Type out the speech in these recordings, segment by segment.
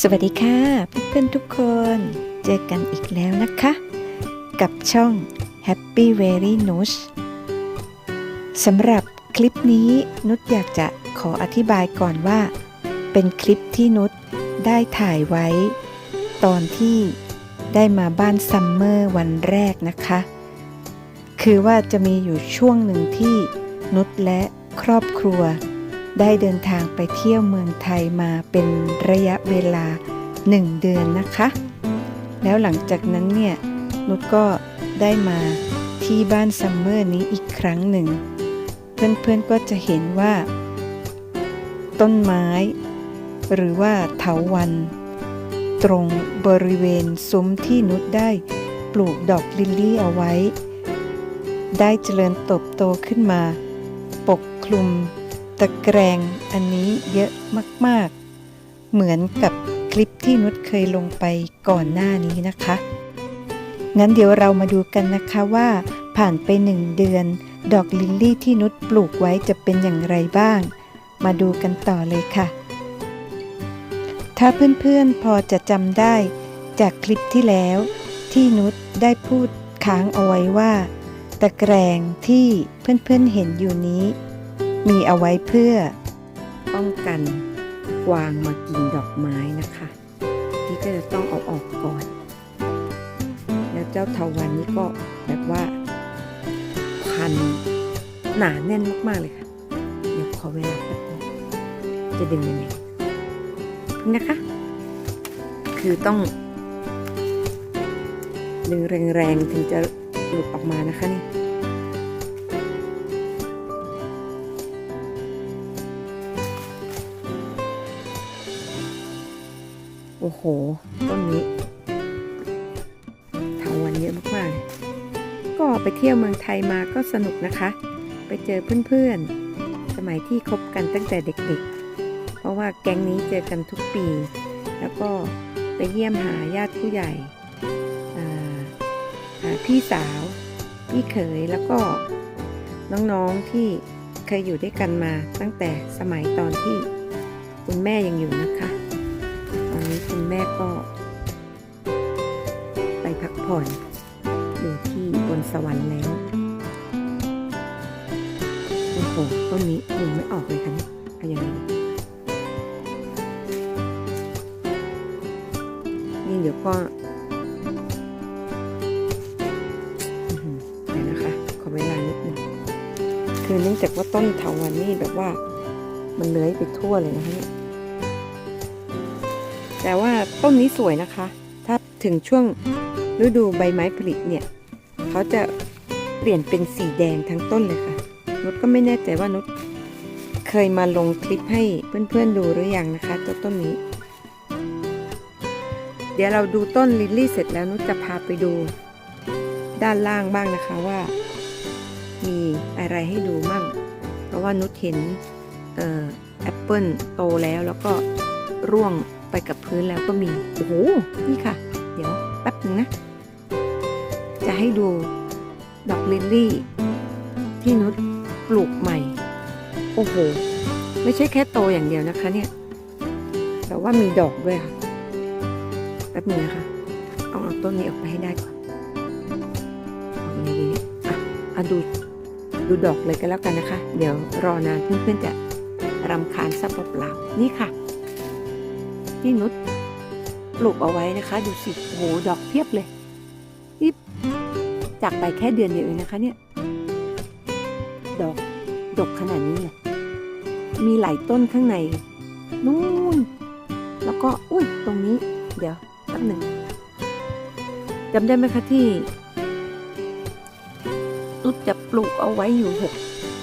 สวัสดีค่ะเพื่อนๆทุกคนเจอกันอีกแล้วนะคะ กับช่อง Happy Very Nush สำหรับคลิปนี้นุชอยากจะขออธิบายก่อนว่า เป็นคลิปที่นุชได้ถ่ายไว้ ตอนที่ได้มาบ้านซัมเมอร์วันแรกนะคะ คือว่าจะมีอยู่ช่วงหนึ่งที่นุชและครอบครัว ได้เดินทางไปเที่ยวเมืองไทยมาเป็นระยะเวลา 1 เดือนนะคะ แล้วหลังจากนั้นเนี่ยนุชก็ได้มาที่บ้านซัมเมอร์นี้อีกครั้งหนึ่ง เพื่อนๆก็จะเห็นว่า ต้นไม้ หรือว่าเถาวัน ตรงบริเวณซุ้มที่นุชได้ปลูกดอกลิลลี่เอาไว้ ได้เจริญเติบโตขึ้นมา ปกคลุม ตะแกรงอันนี้เยอะมากๆ เหมือนกับคลิปที่นุชเคยลงไปก่อนหน้านี้นะคะ งั้นเดี๋ยวเรามาดูกันนะคะว่า ผ่านไปหนึ่งเดือน ดอกลิลลี่ที่นุชปลูกไว้จะเป็นอย่างไรบ้าง มาดูกันต่อเลยค่ะ ถ้าเพื่อนๆพอจะจำได้จากคลิปที่แล้ว ที่นุชได้พูดค้างเอาไว้ว่า ตะแกรงที่เพื่อนๆเห็นอยู่นี้ มีเอาไว้เพื่อป้องกันกวางมากินดอกไม้นะคะที่ก็จะต้องเอาออกก่อน แล้วเจ้าเทาวันนี้ก็แบบว่าพันหนาแน่นมาก ๆ เลยค่ะ เดี๋ยวขอเวลาแป๊บนึงจะดึงยังไงพึ่งนะคะ คือต้องดึงแรงๆ ถึงจะหลุดออกมานะคะนี่ เที่ยวเมืองไทยมาก็สนุกนะคะ ไปเจอเพื่อนๆ สมัยที่คบกันตั้งแต่เด็กๆ เพราะว่าแก๊งนี้เจอกันทุกปี แล้วก็ไปเยี่ยมหาญาติผู้ใหญ่หาพี่สาว พี่เขยแล้วก็น้องๆที่เคยอยู่ด้วยกันมาตั้งแต่สมัยตอนที่คุณแม่ยังอยู่นะคะ ตอนนี้คุณแม่ก็ ไปพักผ่อน นสวรรค์แล้วโอ้โหต้นนี้ดึงไม่ออกเลยค่ะเนี่ยเอายังไงนี่เดี๋ยวก็อื้อหือเดี๋ยวนะคะ ขอเวลานิดนึงคือเนื่องจากว่าต้นเถาวันนี่แบบว่ามันเลื้อยไปทั่วเลยนะคะเนี่ยแต่ว่าต้นนี้สวยนะคะ ถ้าถึงช่วงฤดูใบไม้ผลิเนี่ย เขาจะเปลี่ยนเป็นสีแดงทั้งต้นเลยค่ะนุชก็ไม่แน่ใจว่านุชเคยมาลงคลิปให้เพื่อนๆดูหรือยังนะคะเจ้าต้นนี้ เดี๋ยวเราดูต้นลิลลี่เสร็จแล้วนุชจะพาไปดู ด้านล่างบ้างนะคะว่า มีอะไรให้ดูมั่ง เพราะว่านุชเห็นออแอปเปิลโตแล้วแล้วก็ร่วงไปกับพื้นแล้วก็มี โอ้โห นี่ค่ะ เดี๋ยวแป๊บนึงนะ ให้ดูดอกลิลลี่ ที่นุชปลูกใหม่ โอ้โห ไม่ใช่แค่โตอย่างเดียวนะคะเนี่ย แต่ว่ามีดอกด้วยค่ะแป๊บนึงนะคะ เอาเอาต้นนี้ออกไปให้ได้ก่อนเอายังไงดีเนี่ยอะอะดูดูดอกเลยก็แล้วกันนะคะ เดี๋ยวรอนานเพื่อนๆจะรำคาญซับเปล่าๆนี่ค่ะที่นุชปลูกเอาไว้นะคะ ดูสิโอ้โหดอกเพียบเลย จากไปแค่เดือนเดียวเองนะคะเนี่ย ดอก ดกขนาดนี้เลยมีหลายต้นข้างในนู่น แล้วก็ อุ้ย ตรงนี้ เดี๋ยวแป๊บหนึ่งจำได้ไหมคะที่นุชจะปลูกเอาไว้อยู่หก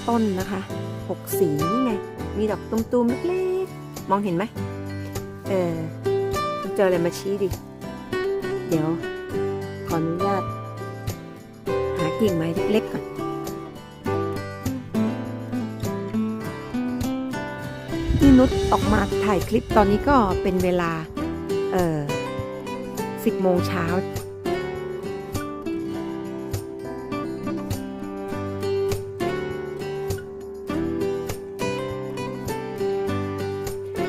ต้นนะคะหกสีนี่ไง มีดอกตุ่มๆเล็กๆ มองเห็นไหม เออเจออะไรมาชี้ดิ เดี๋ยว ขออนุญาต กิ่งไม้เล็กๆก่อนที่นุชออกมาถ่ายคลิปตอนนี้ก็เป็นเวลา เอ่อสิบโมงเช้า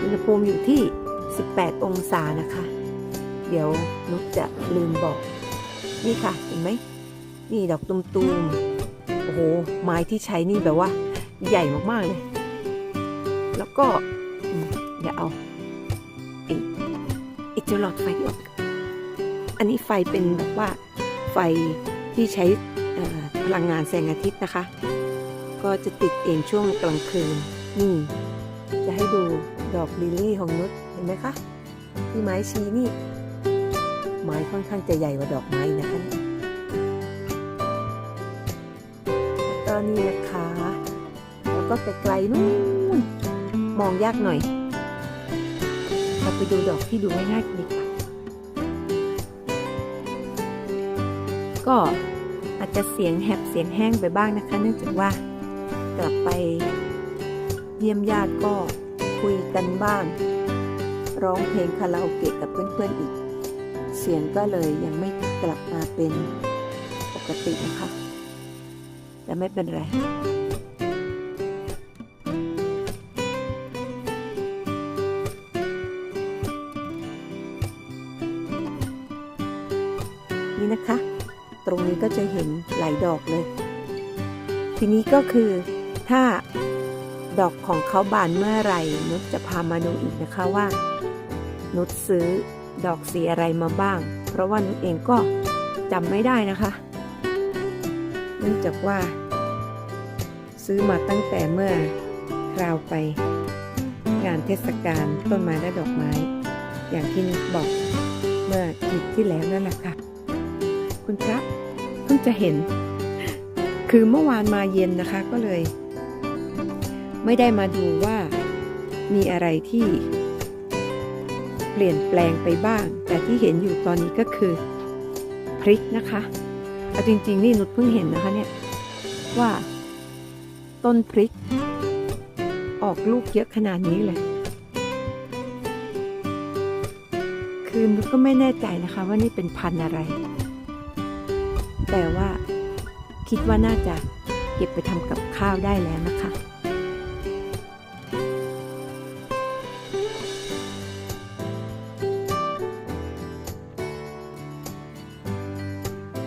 อุณหภูมิอยู่ที่ 18 องศานะคะ เดี๋ยวนุกจะลืมบอก นี่ค่ะ เห็นไหม นี่ดอกตุมๆ โอ้โห ไม้ที่ใช้นี่แบบว่า ใหญ่มากๆเลย แล้วก็อืมเดี๋ยวเอาไอ้ไอ้เจ้าหลอดไฟที่ออก อันนี้ไฟเป็นแบบว่าไฟที่ใช้พลังงานแสงอาทิตย์นะคะ ก็จะติดเองช่วงกลางคืน นี่ จะให้ดูดอกลิลลี่ของนุชเห็นไหมคะ ที่ไม้ชี้นี่ ไม้ค่อนข้างจะใหญ่กว่าดอกไม้นะคะ ก็นี่นะคะ แล้วก็ไกลๆนู่นมองยากหน่อย เราไปดูดอกที่ดูง่ายๆกันดีกว่าก็อาจจะเสียงแหบเสียงแห้งไปบ้างนะคะ เนื่องจากว่ากลับไปเยี่ยมญาติก็คุยกันบ้าง ร้องเพลงคาราโอเกะกับเพื่อนๆอีก เสียงก็เลยยังไม่กลับมาเป็นปกตินะคะ แต่ไม่เป็นไรนี่นะคะ ตรงนี้ก็จะเห็นหลายดอกเลย ทีนี้ก็คือถ้าดอกของเขาบานเมื่อไหร่นุชจะพามาดูอีกนะคะว่า นุชซื้อดอกสีอะไรมาบ้าง เพราะว่านุชเองก็จำไม่ได้นะคะ เนื่องจากว่า ซื้อมาตั้งแต่เมื่อคราวไป งานเทศกาลต้นไม้และดอกไม้ อย่างที่นุชบอกเมื่อคลิปที่แล้วนั่นแหละค่ะ คุณพระเพิ่งจะเห็น คือเมื่อวานมาเย็นนะคะก็เลย ไม่ได้มาดูว่ามีอะไรที่เปลี่ยนแปลงไปบ้าง แต่ที่เห็นอยู่ตอนนี้ก็คือพริกนะคะเอาจริง ๆ นี่นุชเพิ่งเห็นนะคะเนี่ยว่า ต้นพริก ออกลูกเยอะขนาดนี้เลย คือนุก็ไม่แน่ใจนะคะว่านี่เป็นพันธุ์อะไร แต่ว่าคิดว่าน่าจะเก็บไปทำกับข้าวได้แล้วนะคะ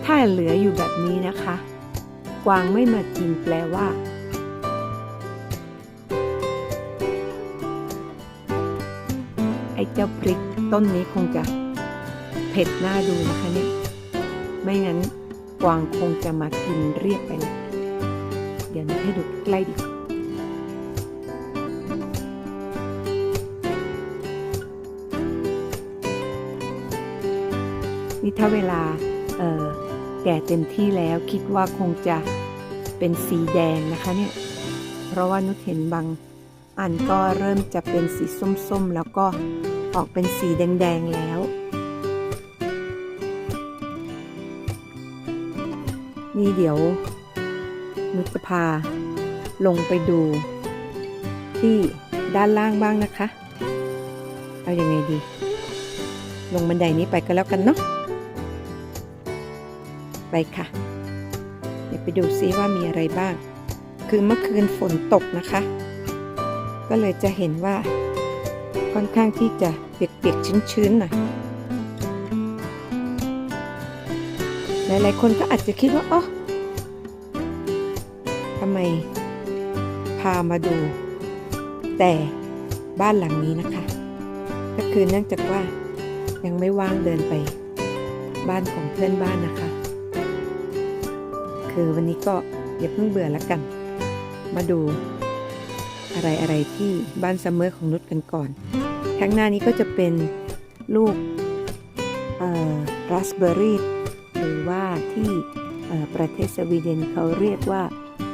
ถ้าเหลืออยู่แบบนี้นะคะ กวางไม่มากินแปลว่า เจ้าพริกต้นนี้คงจะเผ็ดหน้าดูนะคะเนี่ย ไม่งั้นกวางคงจะมากินเรียบไปเลยเดี๋ยวนี้ให้ดูใกล้ดีกว่านี่ถ้าเวลาแก่เต็มที่แล้วคิดว่าคงจะเป็นสีแดงนะคะเนี่ย เพราะว่านุชเห็นบางอันก็เริ่มจะเป็นสีส้มๆ แล้วก็ ออกเป็นสีแดง ๆ แล้ว นี่เดี๋ยวนุชจะพาลงไปดูที่ด้านล่างบ้างนะคะ เอาอยัางไงดี ลงบันไดนี้ไปก็แล้วกันเนาะ ไปค่ะ เดี๋ยวไปดูซิว่ามีอะไรบ้าง คือเมื่อคืนฝนตกนะคะ ก็เลยจะเห็นว่า ค่อนข้างที่จะเปียกๆชื้นๆหน่อยหลายๆคนก็อาจจะคิดว่าอ๋อทำไมพามาดู แต่บ้านหลังนี้นะคะ ก็คือเนื่องจากว่ายังไม่ว่างเดินไป บ้านของเพื่อนบ้านนะคะ คือวันนี้ก็อย่าเพิ่งเบื่อแล้วกัน มาดู อะไรอะไรที่บ้านซัมเมอร์ของนุชกันก่อน ข้างหน้านี้ก็จะเป็นลูกราสเบอร์รี่หรือว่าที่ประเทศสวีเดนเขาเรียกว่า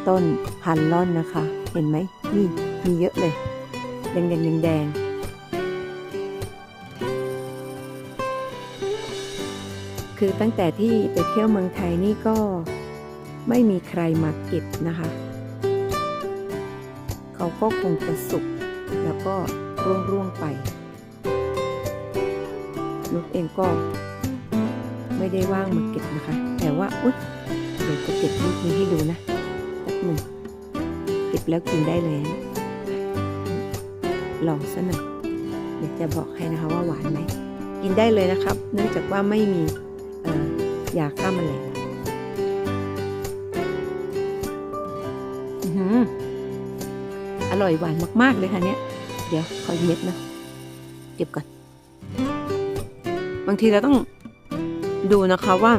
ต้นฮันลอนนะคะ เห็นไหมนี่มีเยอะเลย แดงแดงแดงแดงคือตั้งแต่ที่ไปเที่ยวเมืองไทยนี่ก็ไม่มีใครมาเก็บนะคะ เขาก็คงจะสุกแล้วก็ร่วงร่วงๆไปนุกเองก็ไม่ได้ว่างมาเก็บนะคะ แต่ว่าอุ๊ยเดี๋ยวจะเก็บลูกนี้ให้ดูนะแป๊บหนึ่งเก็บแล้วกินได้เลยลองซะหน่อยอยากจะบอกให้นะคะว่าหวานไหมกินได้เลยนะครับ เนื่องจากว่าไม่มียาฆ่าแมลงอือหื อร่อยหวานมากๆเลยค่ะเนี่ยเดี๋ยวขออีกเม็ดนะเก็บก่อน บางทีเราต้องดูนะคะว่า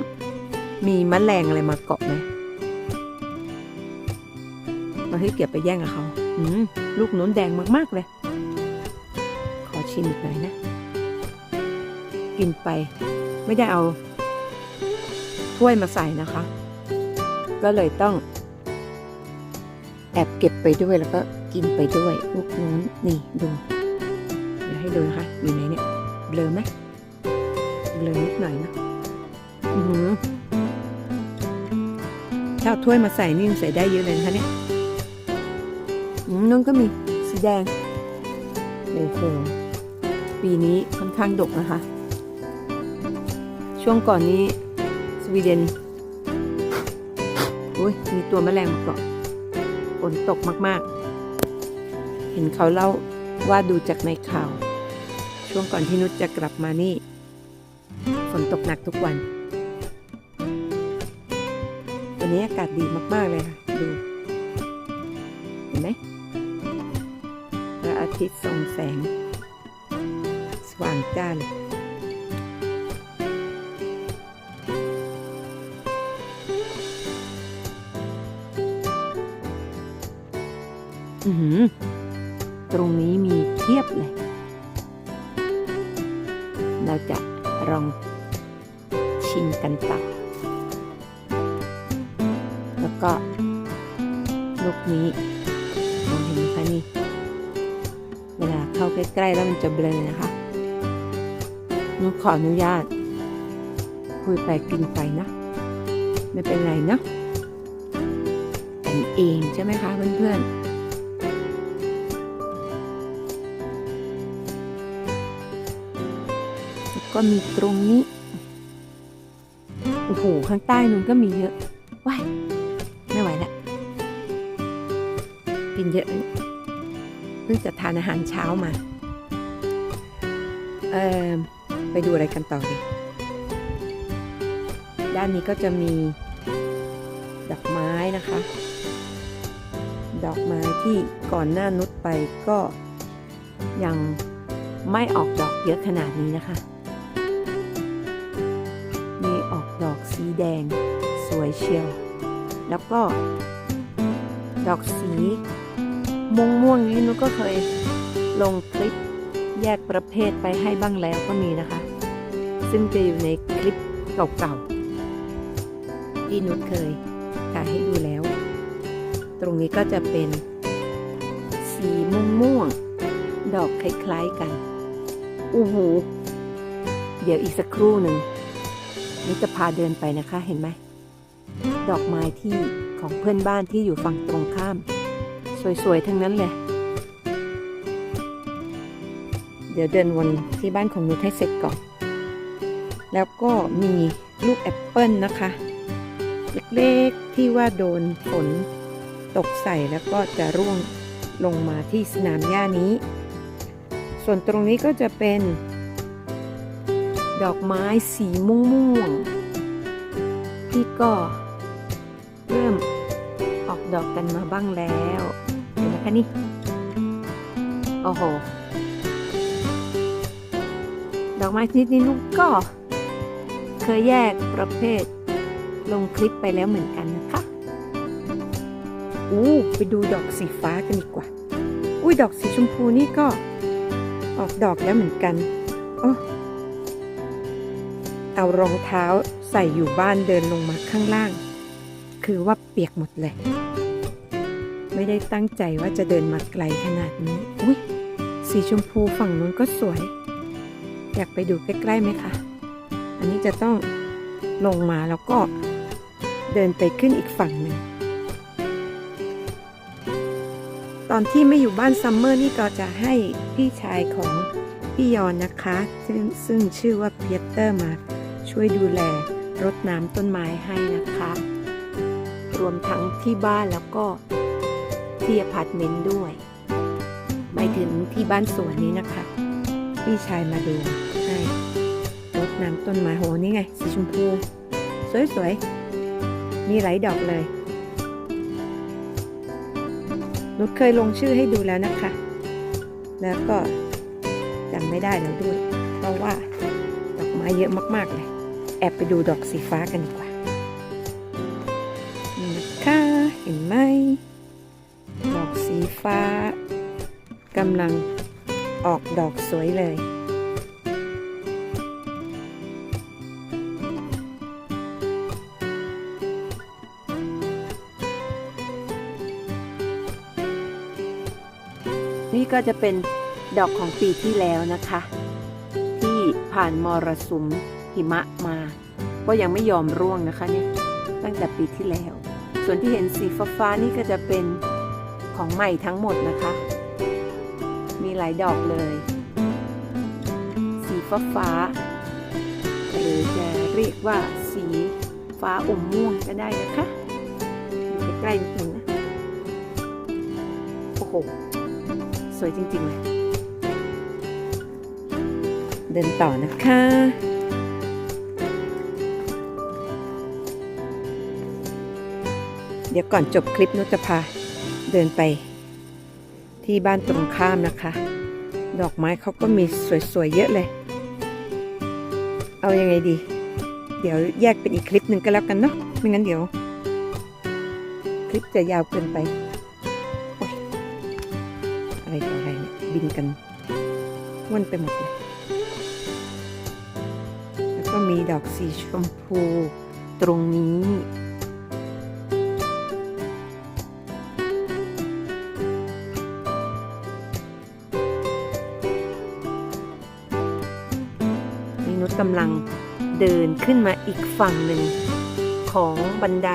มีมแมลงอะไรมาเกาะไหมเราให้เก็บไปแย่งกับเขาอืมลูกน้นแดงมากๆเลย ขอชิมอีกหน่อยนะ กินไปไม่ได้เอา ถ้วยมาใส่นะคะ ก็เลยต้องแอบเก็บไปด้วยแล้วก็ กินไปด้วยลูกนู้นนี่ดู เดี๋ยวให้ดูนะคะ อยู่ไหนเนี่ยเบลอไหมเบลอนิดหน่อยนะอือหือถ้าถ้วยมาใส่นี่ใส่ได้เยอะเลยนะคะเนี่ยอืมนั่นก็มีสีแดงโอ้โหปีนี้ค่อนข้างดกนะคะ ช่วงก่อนนี้สวีเดนอุ้ยมีตัวแมลงมาเกาะฝนตกมาก ๆ เห็นเขาเล่าว่าดูจากในข่าว ช่วงก่อนที่นุชจะกลับมานี่ ฝนตกหนักทุกวัน วันนี้อากาศดีมากๆเลยค่ะ ดู เห็นไหมพระอาทิตย์ส่องแสง สว่างจ้าเลยอือหือ ตรงนี้มีเทียบเลย เราจะลองชิมกันต่อแล้วก็ลูกนี้มองเห็นไหมคะนี่ เวลาเข้าใกล้ๆแล้วมันจะเบลอนะคะนุขออนุญาต คุยไปกินไปนะ ไม่เป็นไรเนาะกันเองใช่ไหมคะเพื่อนๆ ก็มีตรงนี้ โอ้โห ข้างใต้นู้นก็มีเยอะว้ายไม่ไหวแล้วกินเยอะนะเพิ่งจะทานอาหารเช้ามา เออไปดูอะไรกันต่อดีด้านนี้ก็จะมีดอกไม้นะคะ ดอกไม้ที่ก่อนหน้านุชไปก็ยังไม่ออกดอกเยอะขนาดนี้นะคะ แดง สวยเชียว แล้วก็ ดอกสี ม่วงม่วงนี้นุชก็เคยลงคลิปแยกประเภทไปให้บ้างแล้วก็มีนะคะ ซึ่งจะอยู่ในคลิปเก่าๆที่นุชเคยถ่ายให้ดูแล้ว ตรงนี้ก็จะเป็นสีม่วงม่วงดอกคล้ายๆกัน โอ้โห เดี๋ยวอีกสักครู่หนึ่ง นี่จะพาเดินไปนะคะเห็นไหม ดอกไม้ที่ของเพื่อนบ้านที่อยู่ฝั่งตรงข้าม สวย ๆ ทั้งนั้นเลย เดี๋ยวเดินวนที่บ้านของนุชให้เสร็จก่อน แล้วก็มีลูกแอปเปิลนะคะ เล็ก ๆ ที่ว่าโดนฝนตกใส่แล้วก็จะร่วงลงมาที่สนามหญ้านี้ ส่วนตรงนี้ก็จะเป็น ดอกไม้สีม่วงๆที่ก็เริ่มออกดอกกันมาบ้างแล้วเห็นไหมคะนี่โอ้โหดอกไม้ชนิดนี้นุกก็ เคยแยกประเภท ลงคลิปไปแล้วเหมือนกันนะคะอู้ไปดูดอกสีฟ้ากันดีกว่า อุ้ยดอกสีชมพูนี่ก็ ออกดอกแล้วเหมือนกันโอ้ เอารองเท้าใส่อยู่บ้านเดินลงมาข้างล่าง คือว่าเปียกหมดเลย ไม่ได้ตั้งใจว่าจะเดินมาไกลขนาดนี้ อุ้ยสีชมพูฝั่งนู้นก็สวย อยากไปดูใกล้ๆไหมคะ อันนี้จะต้องลงมาแล้วก็เดินไปขึ้นอีกฝั่งหนึ่ง ตอนที่ไม่อยู่บ้านซัมเมอร์นี่ก็จะให้พี่ชายของพี่ยอนนะคะ ซึ่งซึ่งชื่อว่าเพียเตอร์มา ช่วยดูแลรดน้ำต้นไม้ให้นะคะ รวมทั้งที่บ้านแล้วก็ที่อพาร์ตเมนต์ด้วยหมายถึงที่บ้านสวนนี้นะคะ พี่ชายมาดูให้รดน้ำต้นไม้โหนี่ไง สีชมพู สวยๆ มีหลายดอกเลย นุชเคยลงชื่อให้ดูแล้วนะคะ แล้วก็จำไม่ได้แล้วด้วย เพราะว่าดอกไม้เยอะมากๆเลย อบไปดูดอกสีฟ้ากันดีกว่านี่นะคะเห็นไหม ดอกสีฟ้ากำลังออกดอกสวยเลยนี่ก็จะเป็นดอกของปีที่แล้วนะคะ ที่ผ่านมรสุม หิมะมา ก็ยังไม่ยอมร่วงนะคะเนี่ยตั้งแต่ปีที่แล้ว ส่วนที่เห็นสีฟ้าๆนี่ก็จะเป็นของใหม่ทั้งหมดนะคะ มีหลายดอกเลย สีฟ้าฟ้าหรือจะเรียกว่าสีฟ้าอมม่วงก็ได้นะคะอยู่ใกล้ๆนิดนึงนะโอ้โหสวยจริง ๆ เลย เดินต่อนะคะ เดี๋ยวก่อนจบคลิปนุชจะพาเดินไป ที่บ้านตรงข้ามนะคะ ดอกไม้เขาก็มีสวยๆเยอะเลย เอายังไงดี เดี๋ยวแยกเป็นอีกคลิปหนึ่งก็แล้วกันเนาะไม่งั้นเดี๋ยว คลิปจะยาวเกินไปอะไรต่ออะไรเนี่ยบินกันว่นไปหมดเลยแล้วก็มีดอกสีชมพูตรงนี้ำลังเดินขึ้นมาอีกฝั่งหนึ่งของบันได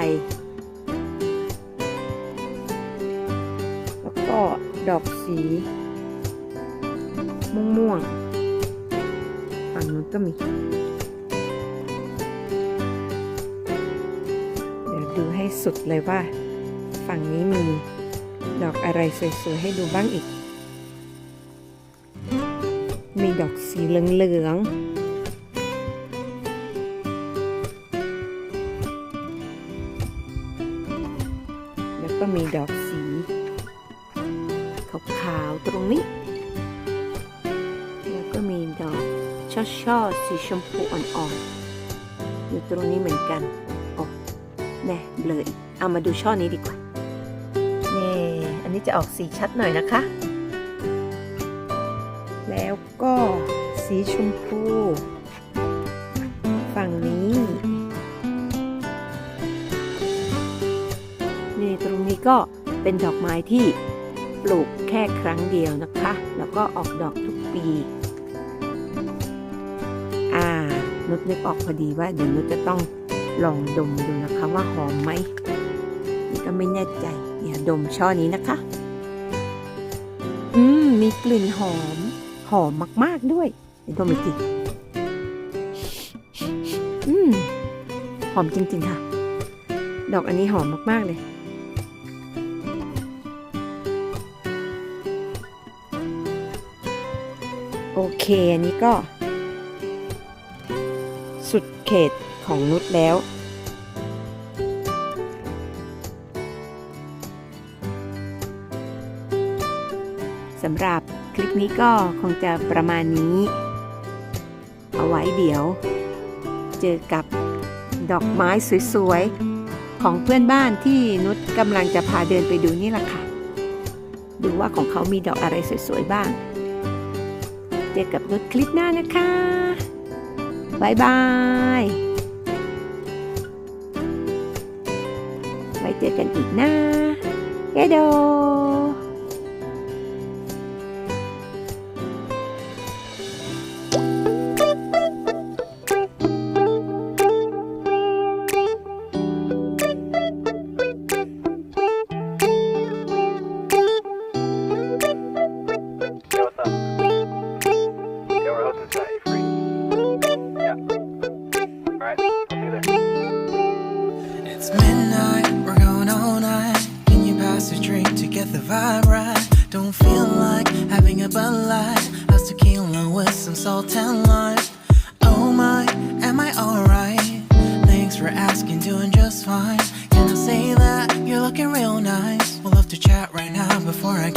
แล้วก็ดอกสีม่วงม่วงๆฝั่งนู้นก็มี เดี๋ยวดูให้สุดเลยว่า ฝั่งนี้มีดอกอะไรสวยๆ ให้ดูบ้างอีก มีดอกสีเหลืองๆ มีดอกสี ขาวๆตรงนี้ แล้วก็มีดอกช่อๆสีชมพูอ่อนๆอยู่ตรงนี้เหมือนกันโอ้แน่เบลออีกเอามาดูช่อนี้ดีกว่านี่อันนี้จะออกสีชัดหน่อยนะคะ แล้วก็สีชมพู ก็เป็นดอกไม้ที่ปลูกแค่ครั้งเดียวนะคะ แล้วก็ออกดอกทุกปี อ่า นุชนึกออกพอดีว่าเดี๋ยวนุชจะต้องลองดมดูนะคะว่าหอมไหม นี่ก็ไม่แน่ใจเดี๋ยดมช่อนี้นะคะ อืม มีกลิ่นหอม หอมมาก ๆด้วยเดี๋ยวดมอีกทีอืม หอมจริง ๆ ค่ะ ดอกอันนี้หอมมาก ๆ เลย โอเค อันนี้ก็ สุดเขตของนุชแล้ว สำหรับคลิปนี้ก็คงจะประมาณนี้ เอาไว้เดี๋ยว เจอกับดอกไม้สวยๆ ของเพื่อนบ้านที่นุชกำลังจะพาเดินไปดูนี่แหละค่ะ ดูว่าของเขามีดอกอะไรสวยๆ บ้าง จอกับนุชคลิปหน้านะคะบายบายไว้เจอกันอีกนะเยโด looking real nice. We'll love to chat right now before I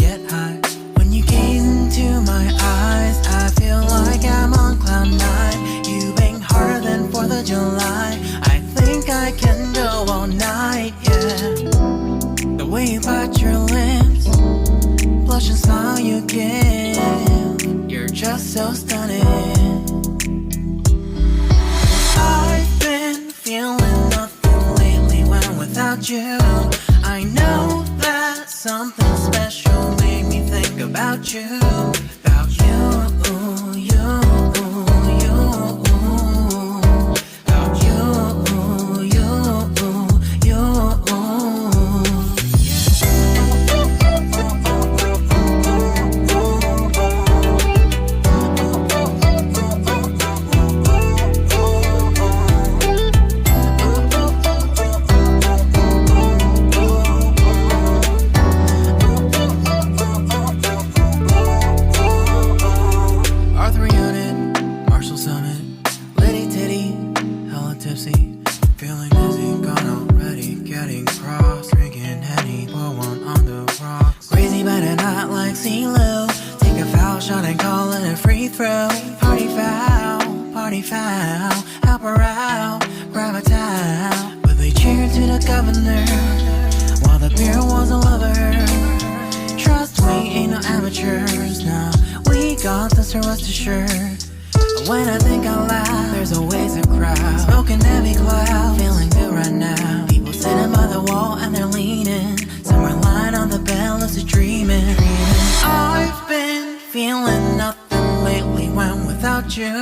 pictures now. We got this, rest assured. When I think out loud, there's always a crowd. Smoking heavy cloud, feeling good right now. People sitting by the wall and they're leaning. Somewhere lying on the bed, lucid dreaming. I've been feeling nothing lately when without you.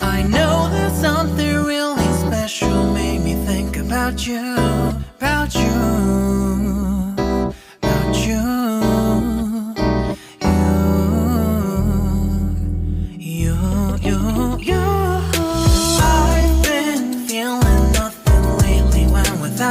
I know that something really special made me think about you.